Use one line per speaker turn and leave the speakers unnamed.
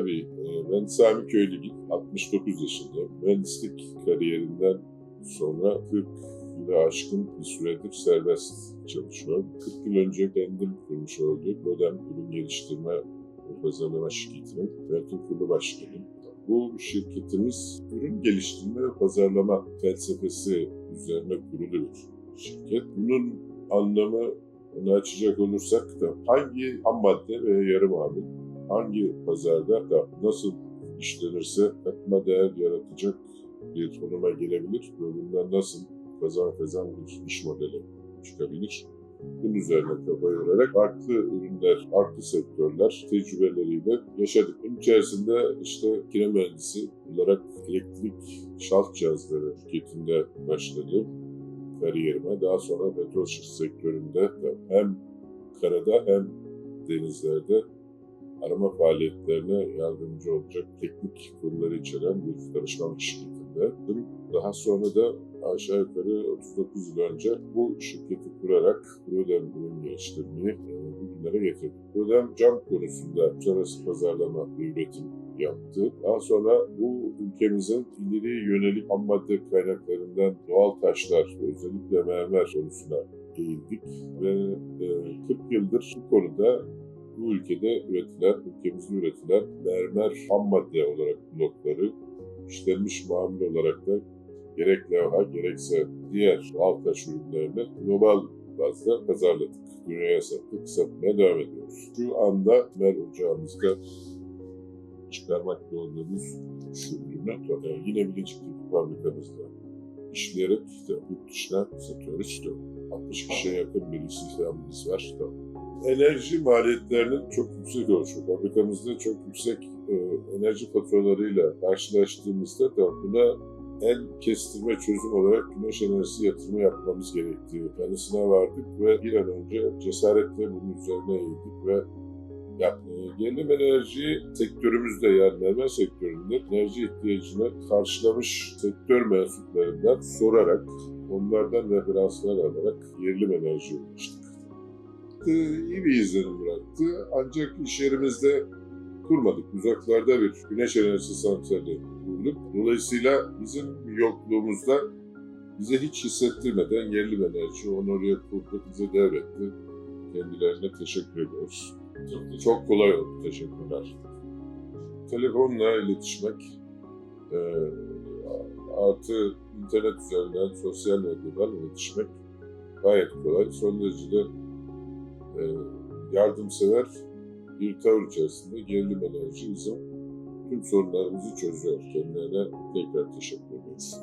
Tabii e, ben Sami Köylügil, 69 yaşındayım. Mühendislik kariyerinden sonra 40 yılı aşkın bir süredir serbest çalışıyorum. 40 yıl önce kendim kurmuş olduğum Modern Ürün Geliştirme ve Pazarlama Şirketi'nin yönetim kurulu başkanıyım. Bu şirketimiz ürün geliştirme ve pazarlama felsefesi üzerine kurulu bir şirket. Bunun anlamı onu açacak olursak da hangi ham madde ve yarı mamul hangi pazarda da nasıl işlenirse katma değer yaratacak bir konuma gelebilir ve bundan nasıl kazan kazan bir iş modeli çıkabilir. Bunun üzerine kafa yorarak farklı ürünler, farklı sektörler tecrübeleriyle yaşadık. Bunun içerisinde işte kine mühendisi olarak elektrik şalt cihazları şirketinde başladım kariyerime. Daha sonra petrol sektöründe de hem karada hem denizlerde arama faaliyetlerine yardımcı olacak teknik konuları içeren bir danışmanlık şirketinde. Daha sonra da aşağı yukarı 39 yıl önce bu şirketi kurarak Prodem ürün geliştirmeyi e, bugünlere getirdik. Prodem cam konusunda uluslararası pazarlama ve üretim yaptı. Daha sonra bu ülkemizin ileri yönelik ham madde kaynaklarından doğal taşlar özellikle mermer konusuna eğildik ve e, 40 yıldır bu konuda bu ülkede üretilen, ülkemizde üretilen mermer ham madde olarak blokları işlenmiş mamul olarak da gerek levha gerekse diğer doğal taş ürünlerini global bazda pazarladık. Dünyaya sattık, satmaya devam ediyoruz. Şu anda Mer ocağımızda çıkarmakta olduğumuz şu ürünü e, yine Bilecik'teki fabrikamızda işleyerek işte yurt dışına satıyoruz. İşte 60 kişiye yakın bir istihdamımız var. İşte enerji maliyetlerinin çok yüksek oluşu. Fabrikamızda çok yüksek e, enerji faturalarıyla karşılaştığımızda da buna en kestirme çözüm olarak güneş enerjisi yatırımı yapmamız gerektiği kanısına vardık ve bir an önce cesaretle bunun üzerine eğildik ve yaptık. Gerilim enerji sektörümüzde yani mermer sektöründe enerji ihtiyacını karşılamış sektör mensuplarından sorarak onlardan referanslar alarak gerilim enerjiye ulaştık. İyi bir izlenim bıraktı ancak iş yerimizde kurmadık. Uzaklarda bir güneş enerjisi santrali kurduk. Dolayısıyla bizim yokluğumuzda bize hiç hissettirmeden yerli enerji onu oraya kurdu, bize devretti. Kendilerine teşekkür ediyoruz. Çok, çok kolay oldu. Teşekkürler. Telefonla iletişmek, e, artı internet üzerinden, sosyal medyadan iletişmek gayet kolay. Son derece de e, yardımsever bir tavır içerisinde gerilim enerji bizim tüm sorunlarımızı çözüyor. Kendilerine tekrar teşekkür ederiz.